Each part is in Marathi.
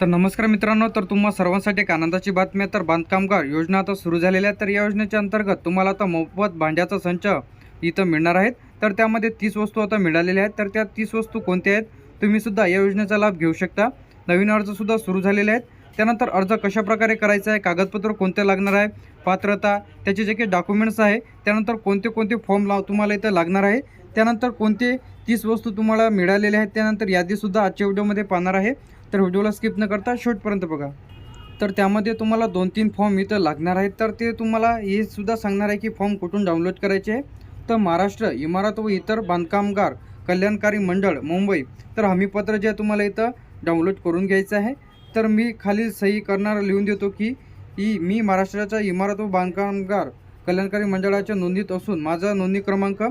तर नमस्कार मित्रांनो तर तुम्हा सर्वांसाठी एक आनंदाची बातमी आहे. तर बांधकामगार योजना आता सुरू झालेल्या आहे तर या योजनेच्या अंतर्गत तुम्हाला आता मोफत भांड्याचा संच इथं मिळणार आहेत. तर त्यामध्ये तीस वस्तू आता मिळालेल्या आहेत. तर त्या तीस वस्तू कोणत्या आहेत? तुम्हीसुद्धा या योजनेचा लाभ घेऊ शकता. नवीन अर्जसुद्धा सुरू झालेले आहेत. त्यानंतर अर्ज कशाप्रकारे करायचा आहे? कागदपत्र कोणते लागणार आहे? पात्रता त्याचे जे काही डॉक्युमेंट्स आहे त्यानंतर कोणते कोणते फॉर्म लाव तुम्हाला इथं लागणार आहे? त्यानंतर कोणते तीस वस्तू तुम्हाला मिळालेल्या आहेत? त्यानंतर यादीसुद्धा आजच्या व्हिडिओमध्ये पाहणार आहे. तर व्हिडिओला स्किप न करता शेवटपर्यंत बघा. तर त्यामध्ये तुम्हाला दोन तीन फॉर्म इथं लागणार आहेत. तर ते तुम्हाला हे सुद्धा सांगणार आहे की फॉर्म कुठून डाउनलोड करायचे आहे. तर महाराष्ट्र इमारत व इतर बांधकामगार कल्याणकारी मंडळ मुंबई. तर हमीपत्र जे तुम्हाला इथं डाउनलोड करून घ्यायचं आहे. तर मी खाली सही करणारा लिहून देतो की ही मी महाराष्ट्राच्या इमारत व बांधकामगार कल्याणकारी मंडळाच्या नोंदीत असून माझा नोंदणी क्रमांक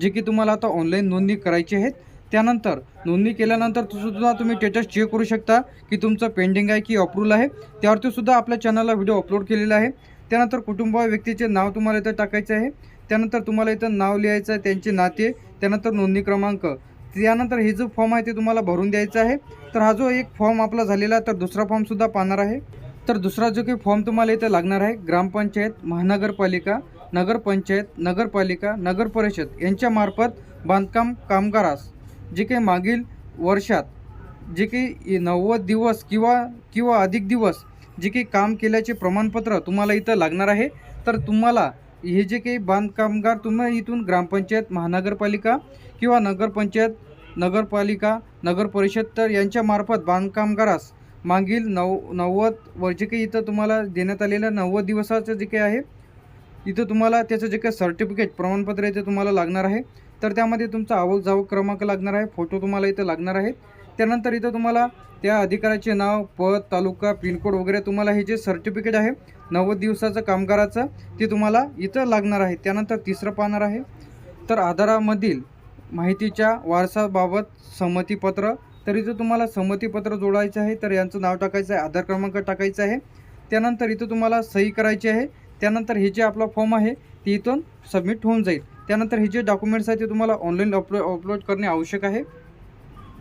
जे की तुम्हाला आता ऑनलाईन नोंदणी करायची आहेत त्यानंतर नोंदणी केल्यानंतर सुद्धा तुम्ही स्टेटस चेक करू शकता की तुमचं पेंडिंग आहे की अप्रूव्हल आहे. त्यावरती सुद्धा आपल्या चॅनलला व्हिडिओ अपलोड केलेला आहे. त्यानंतर कुटुंब व्यक्तीचे नाव तुम्हाला इथं टाकायचं आहे. त्यानंतर तुम्हाला इथं नाव लिहायचं आहे त्यांचे नाते त्यानंतर नोंदणी क्रमांक. त्यानंतर हे जो फॉर्म आहे ते तुम्हाला भरून द्यायचा आहे. तर हा जो एक फॉर्म आपला झालेला तर दुसरा फॉर्मसुद्धा पाहणार आहे. तर दुसरा जो काही फॉर्म तुम्हाला इथं लागणार आहे ग्रामपंचायत महानगरपालिका नगरपंचायत नगरपालिका नगर परिषद यांच्यामार्फत बांधकाम कामगारास जे काही मागील वर्षात जे काही नव्वद दिवस किंवा किंवा अधिक दिवस जे काही काम केल्याचे प्रमाणपत्र तुम्हाला इथं लागणार आहे. तर तुम्हाला हे जे काही बांधकामगार तुम्ही इथून ग्रामपंचायत महानगरपालिका किंवा नगरपंचायत नगरपालिका नगर परिषद तर यांच्यामार्फत बांधकामगारास मागील नव नव्वद वर जे काही इथं तुम्हाला देण्यात आलेलं नव्वद दिवसाचं जे काही आहे इथं तुम्हाला त्याचं जे काही सर्टिफिकेट प्रमाणपत्र इथे तुम्हाला लागणार आहे. तर त्यामध्ये तुमचा आवक जावक क्रमांक लागणार आहे. फोटो तुम्हाला इथं लागणार आहे त्यानंतर इथं तुम्हाला त्या अधिकाऱ्याचे नाव पद तालुका पिनकोड वगैरे तुम्हाला हे जे सर्टिफिकेट आहे नव्वद दिवसाचं कामगाराचं ते तुम्हाला इथं लागणार आहे. त्यानंतर तिसरं पाहणार आहे. तर आधारामधील माहितीच्या वारसाबाबत संमतीपत्र तर इथं तुम्हाला संमतीपत्र जोडायचं आहे तर यांचं नाव टाकायचं आहे आधार क्रमांक टाकायचा आहे. त्यानंतर इथं तुम्हाला सही करायची आहे. त्यानंतर हे जे आपला फॉर्म आहे ते इथून सबमिट होऊन जाईल. त्यानंतर हे जे डॉक्युमेंट्स आहे ते तुम्हाला ऑनलाईन अपलो अपलोड करणे आवश्यक आहे.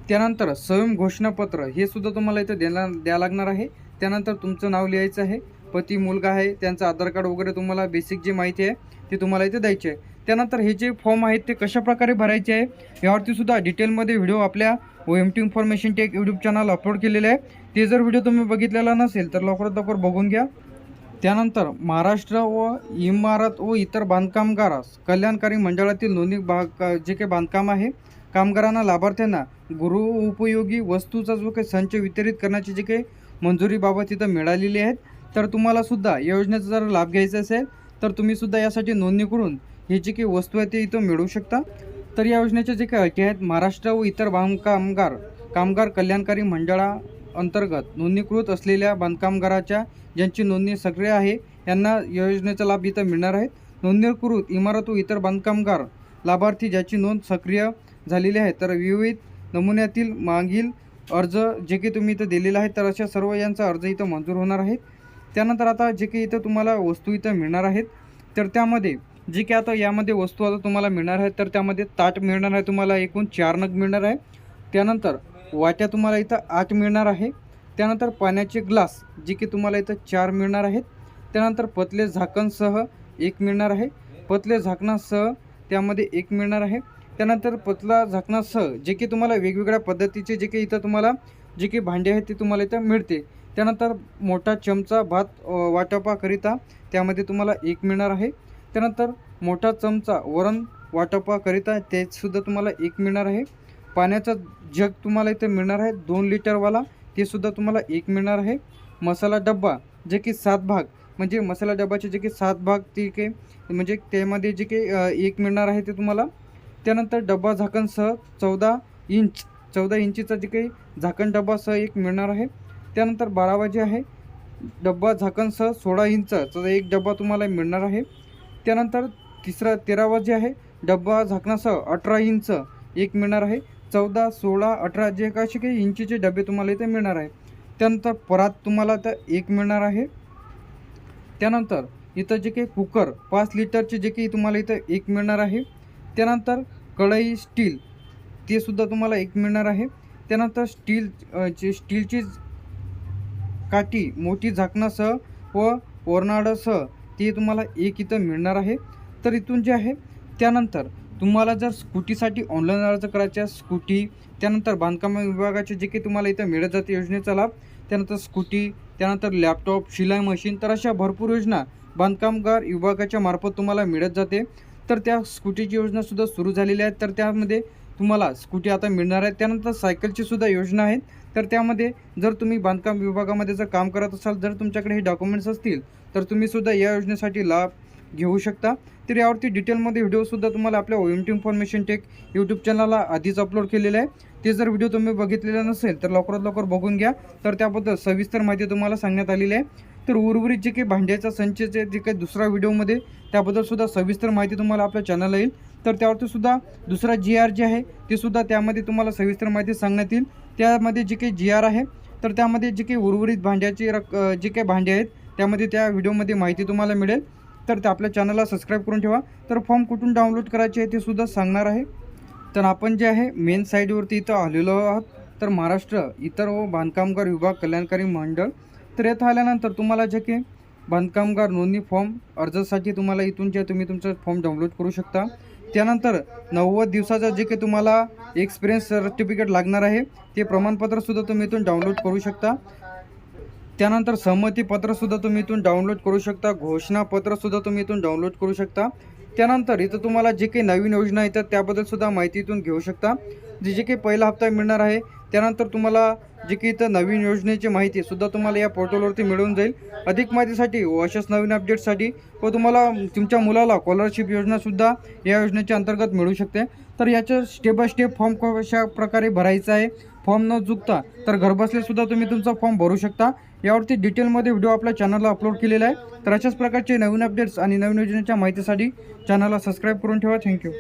त्यानंतर स्वयं घोषणापत्र हे सुद्धा तुम्हाला इथं द्यायला द्या लागणार आहे. त्यानंतर तुमचं नाव लिहायचं आहे. पती मुलगा आहे त्यांचं आधार कार्ड वगैरे तुम्हाला बेसिक जी माहिती आहे ती तुम्हाला इथे द्यायची आहे. त्यानंतर हे जे फॉर्म आहेत ते कशा प्रकारे भरायचे आहे यावरती सुद्धा डिटेलमध्ये व्हिडिओ आपल्या O M T information tech YouTube channel upload केलेले आहे. ते जर व्हिडिओ तुम्ही बघितलेला नसेल तर लवकरात लवकर बघून घ्या. त्यानंतर महाराष्ट्र व इमारत व इतर बांधकामगारास कल्याणकारी मंडळातील नोंदणी भाग जे काही बांधकाम आहे कामगारांना लाभार्थ्यांना गृह उपयोगी वस्तूचा जो काही संच वितरित करण्याची जी काही मंजुरीबाबत तिथं मिळालेली आहेत तर तुम्हालासुद्धा या योजनेचा जर लाभ घ्यायचा असेल तर तुम्ही सुद्धा यासाठी नोंदणी करून ही जे काही वस्तू आहे ते इथं मिळवू शकता. तर या योजनेच्या जे काही अटी आहेत महाराष्ट्र व इतर बांधकामगार कामगार कल्याणकारी मंडळा अंतर्गत नोंदणीकृत असलेल्या बांधकामगाराच्या ज्यांची नोंदणी सक्रिय आहे यांना या योजनेचा लाभ इथं मिळणार आहे. नोंदणीकृत इमारत व इतर बांधकामगार लाभार्थी ज्याची नोंद सक्रिय झालेली आहे तर विविध नमुन्यातील मागील अर्ज जे काही तुम्ही इथं दिलेला आहे तर अशा सर्व यांचा अर्ज इथं मंजूर होणार आहे. त्यानंतर आता जे काही इथं तुम्हाला वस्तू इथं मिळणार आहेत. तर त्यामध्ये जे काही आता यामध्ये वस्तू आता तुम्हाला मिळणार आहेत तर त्यामध्ये ताट मिळणार आहे तुम्हाला एकूण चार नग मिळणार आहे. त्यानंतर वाट्या तुम्हाला इथं आठ मिळणार आहे. त्यानंतर पाण्याचे ग्लास जे की तुम्हाला इथं चार मिळणार आहेत. त्यानंतर पतले झाकणसह एक मिळणार आहे. पतले झाकणासह त्यामध्ये एक मिळणार आहे. त्यानंतर पतला झाकणासह जे की तुम्हाला वेगवेगळ्या पद्धतीचे जे काही इथं तुम्हाला जे की भांडे आहेत ते तुम्हाला इथं मिळते. त्यानंतर मोठा चमचा भात वाटपाकरिता त्यामध्ये तुम्हाला एक मिळणार आहे. त्यानंतर मोठा चमचा वरण वाटपाकरिता तेसुद्धा तुम्हाला एक मिळणार आहे. पाण्याचा जग तुम्हाला इथे मिळणार आहे. दोन लिटरवाला ते सुद्धा तुम्हाला एक मिळणार आहे. मसाला डब्बा जे की सात भाग म्हणजे मसाला डब्याचे जे की सात भाग ते काही म्हणजे त्यामध्ये जे काही एक मिळणार आहे ते तुम्हाला. त्यानंतर डब्बा झाकणसह चौदा इंच चौदा इंचीचा जे काही झाकण डब्बासह एक मिळणार आहे. त्यानंतर बारावा जे आहे. डब्बा झाकणसह सोळा इंचचा एक डब्बा तुम्हाला मिळणार आहे. त्यानंतर तिसरा तेरावा जे आहे. डब्बा झाकणासह अठरा इंच एक मिळणार आहे. चौदा सोळा अठरा जे काही असे काही इंचीचे डबे तुम्हाला इथे मिळणार आहे त्यानंतर परात तुम्हाला तर एक मिळणार आहे. त्यानंतर इथं जे काही कुकर पाच लिटरचे जे काही तुम्हाला इथं एक मिळणार आहे. त्यानंतर कढई स्टील ते सुद्धा तुम्हाला एक मिळणार आहे. त्यानंतर स्टील अ, स्टीलची काठी मोठी झाकणासह व ओरनाडासह ते तुम्हाला एक इथं मिळणार आहे. तर इथून जे आहे त्यानंतर तुम्हाला जर स्कूटीसाठी ऑनलाईन अर्ज करायच्या स्कूटी त्यानंतर बांधकाम विभागाचे जे काही तुम्हाला इथं मिळत जाते योजनेचा लाभ त्यानंतर स्कूटी त्यानंतर लॅपटॉप शिलाई मशीन तर अशा भरपूर योजना बांधकामगार विभागाच्या मार्फत तुम्हाला मिळत जाते. तर त्या स्कूटीची योजनासुद्धा सुरू झालेली आहे. तर त्यामध्ये तुम्हाला स्कूटी आता मिळणार आहे. त्यानंतर सायकलची सुद्धा योजना आहेत. तर त्यामध्ये जर तुम्ही बांधकाम विभागामध्ये जर काम करत असाल जर तुमच्याकडे हे डॉक्युमेंट्स असतील तर तुम्ही सुद्धा या योजनेसाठी लाभ घेऊ शकता. तर यावरती डिटेलमध्ये व्हिडिओसुद्धा तुम्हाला आपल्या O M T information tech YouTube चॅनलला आधीच अपलोड केलेलं आहे. ते जर व्हिडिओ तुम्ही बघितलेला नसेल तर लवकरात लवकर बघून घ्या. तर त्याबद्दल सविस्तर माहिती तुम्हाला सांगण्यात आलेली आहे. तर उर्वरित जे काही भांड्याचा संचचे जे काही दुसरा व्हिडिओमध्ये त्याबद्दलसुद्धा सविस्तर माहिती तुम्हाला आपल्या चॅनलला येईल. तर त्यावरती सुद्धा दुसरा जी आर जे आहे ते सुद्धा त्यामध्ये तुम्हाला सविस्तर माहिती सांगण्यात येईल. त्यामध्ये जे काही जी आर आहे तर त्यामध्ये जे काही उर्वरित भांड्याची रक जे काही भांडे आहेत त्यामध्ये त्या व्हिडिओमध्ये माहिती तुम्हाला मिळेल. तर ते आपल्या चॅनलला सबस्क्राईब करून ठेवा. तर फॉर्म कुठून डाउनलोड करायचे आहे ते सुद्धा सांगणार आहे. तर आपण जे आहे मेन साईडवरती इथं आलेलो आहोत. तर महाराष्ट्र इतर व बांधकामगार विभाग कल्याणकारी मंडळ. तर येथे आल्यानंतर तुम्हाला जे की बांधकामगार नोंदणी फॉर्म अर्जासाठी तुम्हाला इथून जे तुम्ही तुमचं फॉर्म डाउनलोड करू शकता. त्यानंतर नव्वद दिवसाचा जे काही तुम्हाला एक्सपिरियन्स सर्टिफिकेट लागणार आहे. ते प्रमाणपत्रसुद्धा तुम्ही इथून डाउनलोड करू शकता. त्यानंतर संमतीपत्रसुद्धा तुम्ही इथून डाउनलोड करू शकता घोषणापत्रसुद्धा तुम्ही इथून डाउनलोड करू शकता. त्यानंतर इथं तुम्हाला जे काही नवीन योजना येतात त्याबद्दलसुद्धा माहिती इथून घेऊ शकता. जे जे काही पहिला हप्ता मिळणार आहे त्यानंतर तुम्हाला जे काही इथं नवीन योजनेची माहिती सुद्धा तुम्हाला या पोर्टलवरती मिळून जाईल. अधिक माहितीसाठी व अशाच नवीन अपडेटसाठी व तुम्हाला तुमच्या मुलाला स्कॉलरशिप योजनासुद्धा या योजनेच्या अंतर्गत मिळू शकते. तर याचं स्टेप बाय स्टेप फॉर्म कशा प्रकारे भरायचा आहे फॉर्म न चुकता तर घरबसल्यासुद्धा तुम्ही तुमचा फॉर्म भरू शकता. यावरती डिटेलमध्ये व्हिडिओ आपल्या चॅनलला अपलोड केलेला आहे. तर अशाच प्रकारचे नवीन अपडेट्स आणि नवीन योजनेच्या माहितीसाठी चॅनलला सबस्क्राईब करून ठेवा. थँक्यू